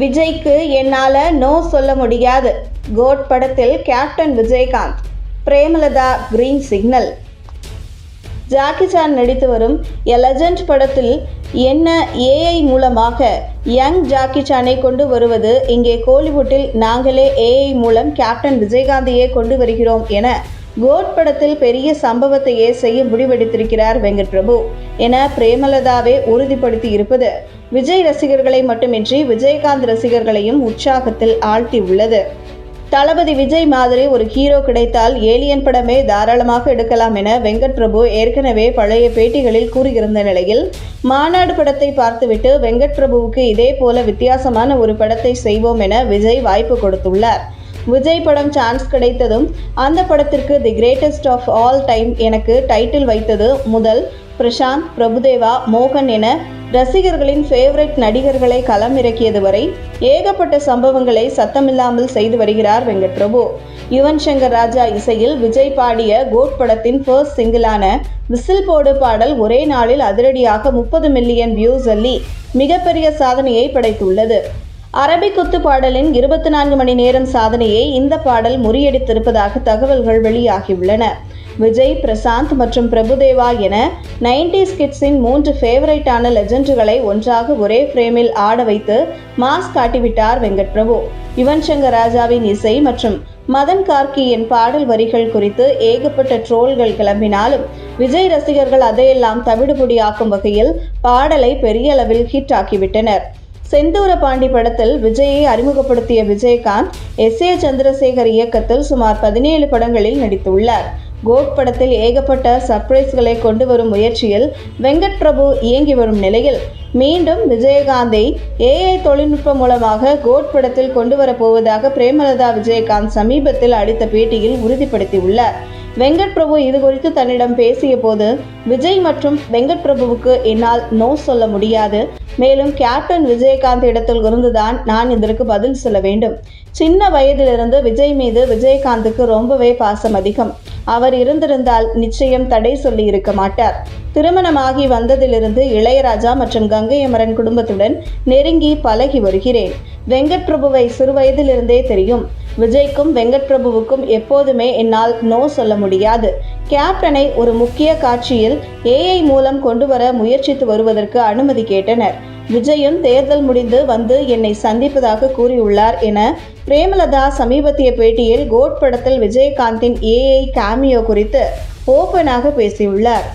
விஜய்க்கு என்னால் நோ சொல்ல முடியாது. கோட் படத்தில் captain Vijayakanth Premalatha green signal Jackie Chan நடித்து வரும் எ லெஜண்ட் படத்தில் என்ன ஏஐ மூலமாக யங் ஜாக்கி சானை கொண்டு வருவது? இங்கே கோலிவுட்டில் நாங்களே ஏஐ மூலம் கேப்டன் விஜயகாந்தையே கொண்டு வருகிறோம் என கோட் படத்தில் பெரிய சம்பவத்தையே செய்ய முடிவெடுத்திருக்கிறார் வெங்கட் பிரபு என பிரேமலதாவே உறுதிப்படுத்தி இருப்பது. விஜய் ரசிகர்களை மட்டுமின்றி விஜயகாந்த் ரசிகர்களையும் உற்சாகத்தில் ஆழ்த்தி உள்ளது. தளபதி விஜய் மாதிரி ஒரு ஹீரோ கிடைத்தால் ஏலியன் படமே தாராளமாக எடுக்கலாம் என வெங்கட் பிரபு ஏற்கனவே பழைய பேட்டிகளில் கூறியிருந்த நிலையில் மாநாடு படத்தை பார்த்துவிட்டு வெங்கட் பிரபுவுக்கு இதே போல வித்தியாசமான ஒரு படத்தை செய்வோம் என விஜய் வாய்ப்பு கொடுத்துள்ளார். விஜய் படம் சான்ஸ் கிடைத்ததும் அந்த படத்திற்கு the greatest of all time எனக்கு டைட்டில் வைத்தது முதல் பிரசாந்த் பிரபுதேவா மோகன் என ரசிகர்களின் ஃபேவரட் நடிகர்களை களம் இறக்கியது வரை ஏகப்பட்ட சம்பவங்களை சத்தமில்லாமல் செய்து வருகிறார் வெங்கட் பிரபு யுவன் சங்கர் ராஜா இசையில் விஜய் பாடிய கோட் படத்தின் ஃபர்ஸ்ட் சிங்கிளான விசில் போடு பாடல் ஒரே நாளில் அதிரடியாக முப்பது மில்லியன் வியூஸ் அள்ளி மிகப்பெரிய சாதனையை படைத்துள்ளது. அரபிக் குத்து பாடலின் இருபத்தி நான்கு மணி நேரம் சாதனையை இந்த பாடல் முறியடித்திருப்பதாக தகவல்கள் வெளியாகியுள்ளன. விஜய் பிரசாந்த் மற்றும் பிரபுதேவா என நைன்டி கிட்ஸின் மூன்று ஃபேவரைட்டான லெஜண்டுகளை ஒன்றாக ஒரே ஃப்ரேமில் ஆட வைத்து மாஸ் காட்டிவிட்டார் வெங்கட் பிரபு. யுவன் சங்கர் ராஜாவின் இசை மற்றும் மதன் கார்கியின் பாடல் வரிகள் குறித்து ஏகப்பட்ட ட்ரோல்கள் கிளம்பினாலும் விஜய் ரசிகர்கள் அதையெல்லாம் தவிடுபொடியாக்கும் வகையில் பாடலை பெரிய அளவில் ஹிட் ஆக்கிவிட்டனர். செந்தூர பாண்டி படத்தில் விஜயை அறிமுகப்படுத்திய விஜயகாந்த் எஸ். ஏ. சந்திரசேகர் இயக்கத்தில் சுமார் பதினேழு படங்களில் நடித்துள்ளார். கோட் படத்தில் ஏகப்பட்ட சர்ப்ரைஸ்களை கொண்டு வரும் முயற்சியில் வெங்கட் பிரபு இயங்கி வரும் நிலையில் மீண்டும் விஜயகாந்தை ஏஐ தொழில்நுட்பம் மூலமாக கோட் படத்தில் கொண்டு வரப்போவதாக பிரேமலதா விஜயகாந்த் சமீபத்தில் அளித்த பேட்டியில் உறுதிப்படுத்தியுள்ளார். வெங்கட் பிரபு இது குறித்து தன்னிடம் பேசிய போது விஜய் மற்றும் வெங்கட் பிரபுவுக்கு என்னால் நோ சொல்ல முடியாது மேலும் கேப்டன் விஜயகாந்த் இடத்தில் இருந்துதான் நான் இதற்கு பதில் சொல்ல வேண்டும். சின்ன வயதிலிருந்து விஜய் மீது விஜயகாந்துக்கு ரொம்பவே பாசம் அதிகம். அவர் இருந்திருந்தால் நிச்சயம் தடை சொல்லி இருக்க மாட்டார். திருமணமாகி வந்ததிலிருந்து இளையராஜா மற்றும் கங்கை அமரன் குடும்பத்துடன் நெருங்கி பழகி வருகிறேன். வெங்கட் பிரபுவை சிறுவயதிலிருந்தே தெரியும். விஜய்க்கும் வெங்கட் பிரபுவுக்கும் எப்போதுமே என்னால் நோ சொல்ல முடியாது. கேப்டனை ஒரு முக்கிய காட்சியில் ஏஐ மூலம் கொண்டு வர முயற்சித்து வருவதற்கு அனுமதி கேட்டனர். விஜயும் தேர்தல் முடிந்து வந்து என்னை சந்திப்பதாக கூறியுள்ளார் என பிரேமலதா சமீபத்திய பேட்டியில் கோட் படத்தில் விஜயகாந்தின் ஏஐ கேமியோ குறித்து ஓபனாக பேசியுள்ளார்.